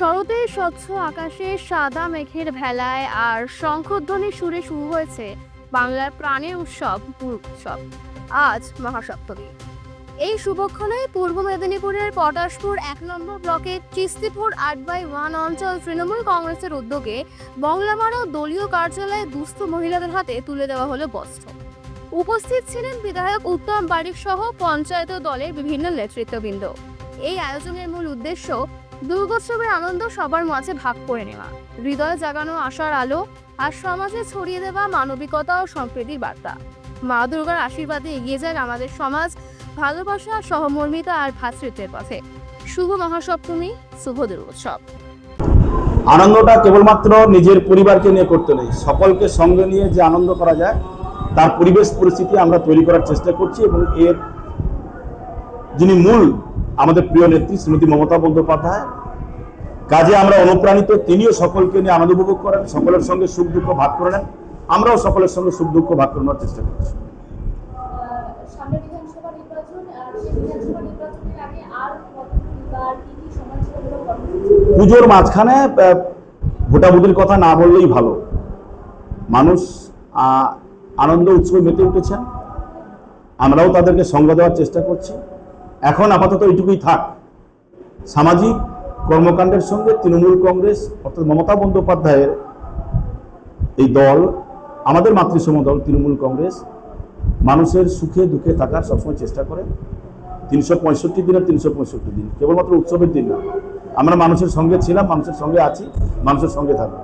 শরতের স্বচ্ছ আকাশে সাদা মেঘের ভেলায় আর শঙ্খধ্বনি সুরে শুরু হয়েছে বাংলার প্রাণের উৎসব উৎসব। আজ মহাসপ্তমী। এই শুভক্ষণে পূর্ব মেদিনীপুরের পটাশপুর এক নম্বর ব্লকের চিস্তিপুর আট বাই ওয়ান অঞ্চল তৃণমূল কংগ্রেসের উদ্যোগে বংলামারো দলীয় কার্যালয়ে দুস্থ মহিলাদের হাতে তুলে দেওয়া হলো বস্ত্র। উপস্থিত ছিলেন বিধায়ক উত্তম বারিক সহ পঞ্চায়েত দলের বিভিন্ন নেতৃত্ববৃন্দ। এই আয়োজনের মূল উদ্দেশ্য দুর্গোৎসবের আনন্দ সবার মাঝে ভাগ করে নেওয়া, হৃদয় জাগানো আশার আলো আর সমাজে ছড়িয়ে দেওয়া মানবিকতা ও সম্প্রীতির বার্তা। মা দুর্গার আশীর্বাদে এগিয়ে যাক আমাদের সমাজ, ভালোবাসা, সহমর্মিতা আর ভ্রাতৃত্বের পথে। শুভ মহাসপ্তমী, শুভ দুর্গোৎসব। আনন্দটা কেবলমাত্র নিজের পরিবারকে নিয়ে করতে নেই, সকলকে সঙ্গে নিয়ে যে আনন্দ করা যায়, তার পরিবেশ পরিস্থিতি আমরা তৈরি করার চেষ্টা করছি এবং এর যিনি মূল আমাদের প্রিয় নেত্রী শ্রীমতী মমতা বন্দ্যোপাধ্যায়। কাজে আমরা অনুপ্রাণিত তিনিও সকলকে নিয়ে আনন্দ উপভোগ করেন সকলের সঙ্গে সুখ দুঃখ ভাগ করে নেন। আমরাও সকলের সঙ্গে সুখ দুঃখ ভাগ করে নেওয়ার চেষ্টা করছি। পুজোর মাঝখানে ভোটাভুটির কথা না বললেই ভালো। মানুষ আনন্দ উৎসবে মেতে উঠেছেন। আমরাও তাদেরকে সঙ্গ দেওয়ার চেষ্টা করছি। এখন আপাতত এইটুকুই থাক। সামাজিক কর্মকাণ্ডের সঙ্গে তৃণমূল কংগ্রেস অর্থাৎ মমতা বন্দ্যোপাধ্যায়ের এই দল, আমাদের মাতৃসম দল তৃণমূল কংগ্রেস, মানুষের সুখে দুঃখে থাকার সবসময় চেষ্টা করে। তিনশো পঁয়ষট্টি দিনের তিনশো পঁয়ষট্টি দিন, কেবলমাত্র উৎসবের দিন না। আমরা মানুষের সঙ্গে ছিলাম, মানুষের সঙ্গে আছি, মানুষের সঙ্গে থাকব।